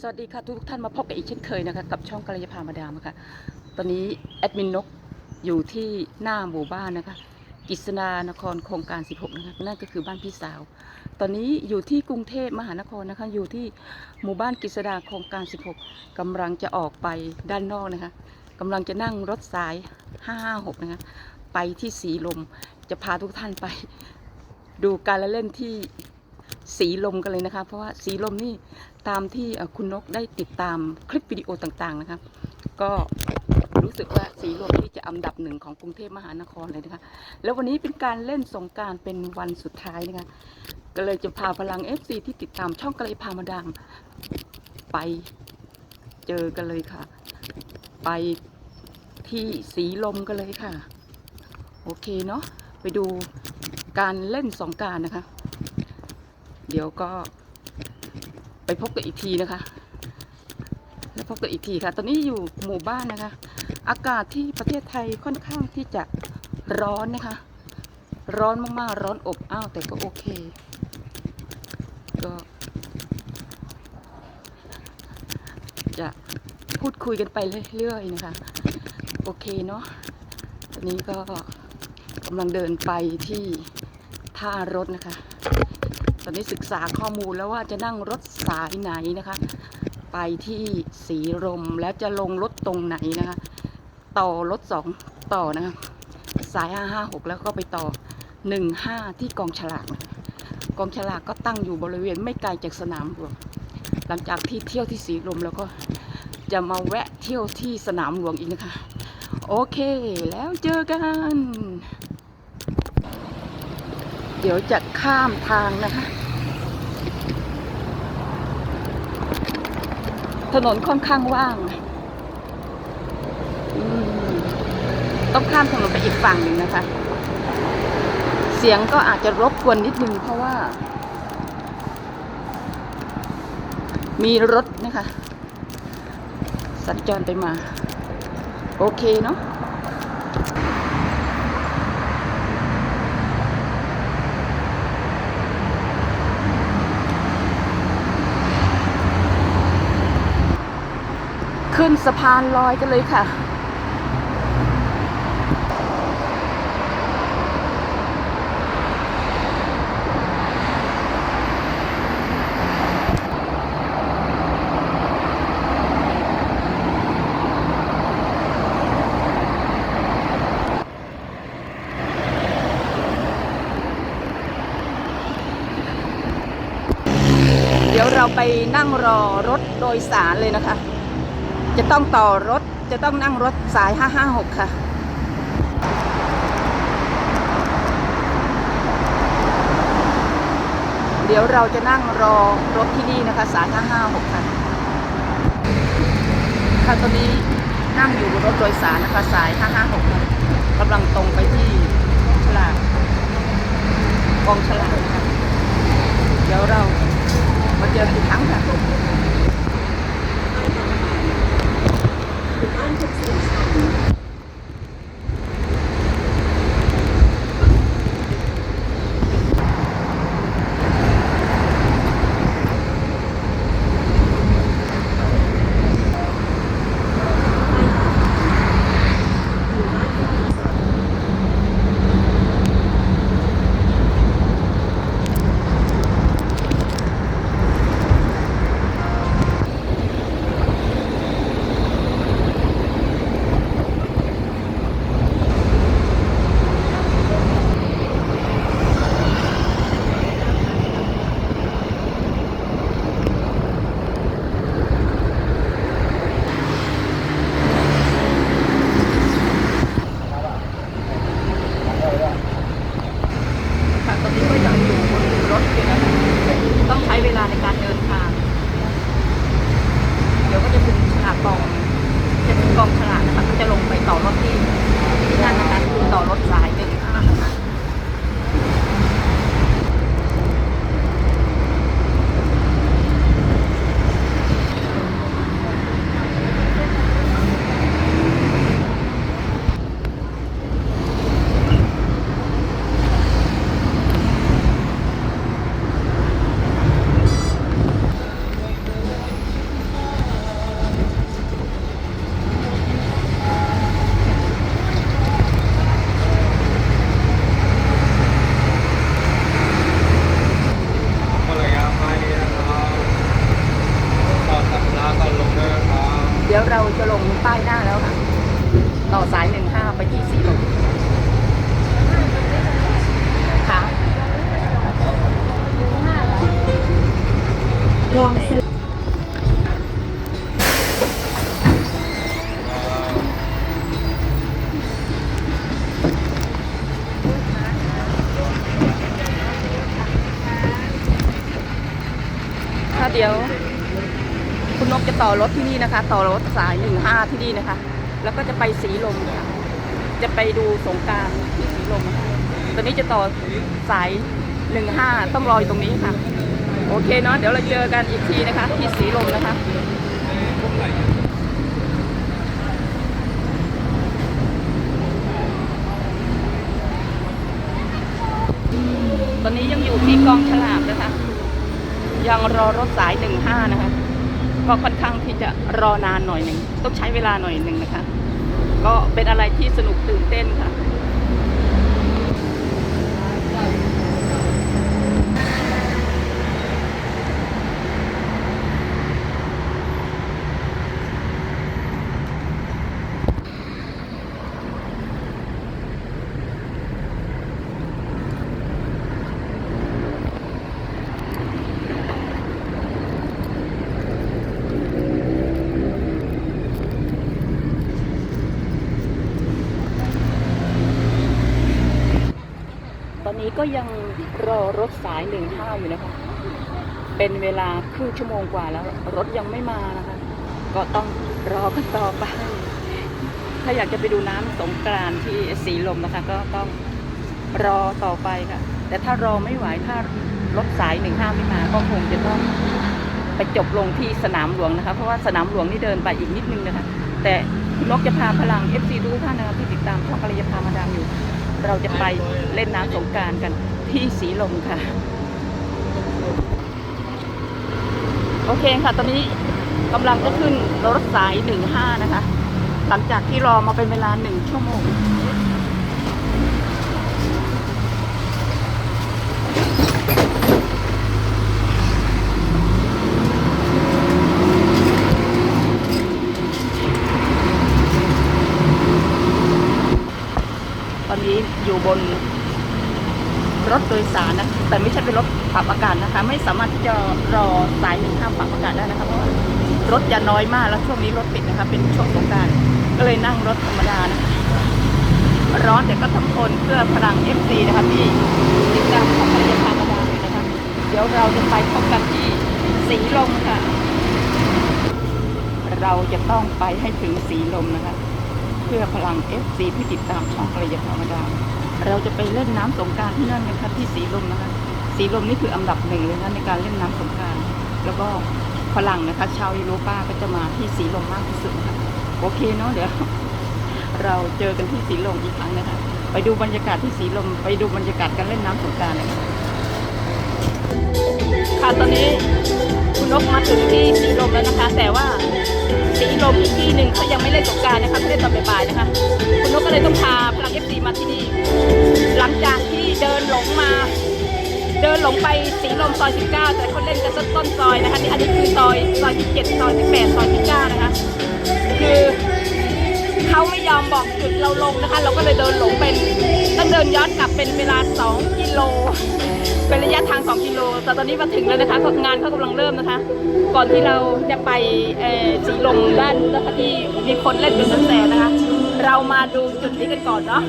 สวัสดีค่ะทุกท่านมาพบกันอีกเช่นเคยนะคะกับช่องกัลยาภามาดามค่ะตอนนี้แอดมินนกอยู่ที่หน้าหมู่บ้านนะคะกิษณานครโครงการ 16 นะคะนั่นก็คือบ้านพี่สาว ตอนนี้อยู่ที่กรุงเทพมหานครนะคะอยู่ที่หมู่บ้านกิษณาโครงการ 16กำลังจะออกไปด้านนอกนะคะกำลังจะนั่งรถสาย 556 นะคะไปที่สีลมจะพาทุกท่านไป ดูการละเล่นที่ สีลมกันเลยนะคะ เพราะว่าสีลมนี่ตามที่คุณนกได้ติดตามคลิปวิดีโอต่างๆนะคะก็รู้สึกว่าสีลมที่จะอันดับหนึ่งของกรุงเทพมหานครเลยนะคะ แล้ววันนี้เป็นการเล่นสงการเป็นวันสุดท้ายนะคะ ก็เลยจะพาพลัง FC ที่ติดตามช่องกระเลยพามาดังไปเจอกันเลยค่ะ ไปที่สีลมกันเลยค่ะ โอเคเนาะไปดูการเล่นสงการนะคะ เดี๋ยวก็ไปพบกันอีกทีนะคะ แล้วพบกันอีกทีค่ะ ตอนนี้อยู่หมู่บ้านนะคะ อากาศที่ประเทศไทยค่อนข้างที่จะร้อนนะคะ ร้อนมากๆ ร้อนอบอ้าวแต่ก็โอเค ก็จะพูดคุยกันไปเรื่อยๆนะคะ โอเคเนาะตอนนี้ก็กำลังเดินไปที่ท่ารถนะคะ ตอนนี้ศึกษาข้อมูลแล้วว่าจะนั่งรถสายไหนนะคะ ไปที่สีลมแล้วจะลงรถตรงไหนนะคะ ต่อรถสองต่อนะคะสาย 556 แล้วก็ไปต่อ 15 ที่กองฉลากนะกองฉลากก็ตั้งอยู่บริเวณไม่ไกลจากสนามหลวง หลังจากที่เที่ยวที่สีลมแล้วก็จะมาแวะเที่ยวที่สนามหลวงอีกนะคะ โอเคแล้วเจอกัน เดี๋ยวจะข้ามทางนะคะ ถนนค่อนข้างว่างต้องข้ามถนนไปอีกฝั่งหนึ่งนะคะ เสียงก็อาจจะรบกวนนิดนึงเพราะว่า มีรถนะคะ สัญจรไปมา โอเคเนาะ ขึ้นสะพานลอยกันเลยค่ะ เดี๋ยวเราไปนั่งรอรถโดยสารเลยนะคะ จะต้องต่อรถจะต้องนั่งรถสาย 556 ค่ะ เดี๋ยวเราจะนั่งรอรถที่นี่นะคะ สาย 556 ค่ะ ค่ะตอนนี้นั่งอยู่บนรถโดยสารนะคะ สาย 556 ค่ะกำลังตรงไปที่ฉลากกองฉลากค่ะ เดี๋ยวเรามาเจอกันอีกครั้งค่ะ เราจะลงป้ายหน้าแล้วค่ะ ต่อสายหนึ่งห้าไปที่สีลมค่ะลองซื้อถ้าเดี๋ยว ต่อรถที่นี่นะคะ ต่อรถสายหนึ่งห้าที่นี่นะคะ แล้วก็จะไปสีลมค่ะจะไปดูสงการที่สีลมตอนนี้จะต่อสายหนึ่งห้าต้องรออยู่ตรงนี้ค่ะ โอเคเนาะเดี๋ยวเราเจอกันอีกทีนะคะ ที่สีลมนะคะตอนนี้ยังอยู่ที่กองฉลากนะคะ ยังรอรถสายหนึ่งห้านะคะ ก็ค่อนข้างที่จะรอนานหน่อยหนึ่งต้องใช้เวลาหน่อยหนึ่งนะคะ ก็เป็นอะไรที่สนุกตื่นเต้นค่ะ ยังรอรถสายหนึ่งห้าอยู่นะคะ เป็นเวลาครึ่งชั่วโมงกว่าแล้ว รถยังไม่มานะคะ ก็ต้องรอกันต่อไป ถ้าอยากจะไปดูน้ำสงกรานที่สีลมนะคะ ก็ต้องรอต่อไปค่ะ แต่ถ้ารอไม่ไหวถ้ารถสายหนึ่งห้าไม่มา ก็คงจะต้องไปจบลงที่สนามหลวงนะคะ เพราะว่าสนามหลวงนี่เดินไปอีกนิดนึงนะคะ แต่นกจะพาพลัง FC ทุกท่านนะคะที่ติดตามช่องกระยาพามาดามอยู่ เราจะไปเล่นน้ำสงการกันที่สีลมค่ะ โอเคค่ะ ตอนนี้กำลังจะขึ้นรถสาย 15 นะคะ หลังจากที่รอมาเป็นเวลา 1 ชั่วโมง ตอนนี้อยู่ บนรถโดยสารนะแต่ไม่ใช่เป็นรถปรับอากาศนะคะ ไม่สามารถที่จะรอสายหนึ่งห้ามปรับอากาศได้นะคะเพราะว่ารถจะน้อยมากแล้วช่วงนี้รถติดนะคะ เป็นช่วงสงการก็เลยนั่งรถธรรมดานะคะร้อนแต่ก็ทำทนเพื่อพลัง FC นะคะที่ติดตามของภรรยาพามาดาเลยนะคะเดี๋ยวเราจะไปพบกันที่สีลมค่ะ เราจะต้องไปให้ถึงสีลมนะคะ เพื่อพลัง FC ที่ติดตามช่องภรรยาธรรมดา เราจะไปเล่นน้ำสงการที่นั่นนะคะที่สีลมนะคะ สีลมนี่คืออันดับหนึ่งเลยนะในการเล่นน้ำสงการ แล้วก็ฝรั่งนะคะชาวยุโรปก็จะมาที่สีลมมากที่สุดนะคะโอเคเนาะเดี๋ยวเราเจอกันที่สีลมอีกครั้งนะคะ ไปดูบรรยากาศที่สีลม ไปดูบรรยากาศการเล่นน้ำสงการเลยค่ะค่ะตอนนี้คุณนกมาถึงที่สีลมแล้วนะคะ แต่ว่า อีกที่หนึ่งเขายังไม่เล่นสงการนะคะเขาเล่นตอนบ่ายๆนะคะคุณนกก็เลยต้องพาพลังเอฟซีมาที่นี่หลังจากที่เดินหลงมา เดินหลงไปสีลมซอย 19 แต่เขาเล่นกันต้นต้นซอยนะคะนี่อันนี้คือซอยซอยที่7ซอยที่8ซอยที่9นะคะคือ เขาไม่ยอมบอกจุดเราลงนะคะ เราก็เลยเดินหลงเป็นต้องเดินย้อนกลับเป็นเวลา 2 กิโล เป็นระยะทาง 2 กิโล แต่ตอนนี้มาถึงแล้วนะคะงานเขากำลังเริ่มนะคะ ก่อนที่เราจะไปสีลมด้านนะคะที่มีคนเล่นเป็นแสนนะคะ เรามาดูจุดนี้กันก่อนเนาะ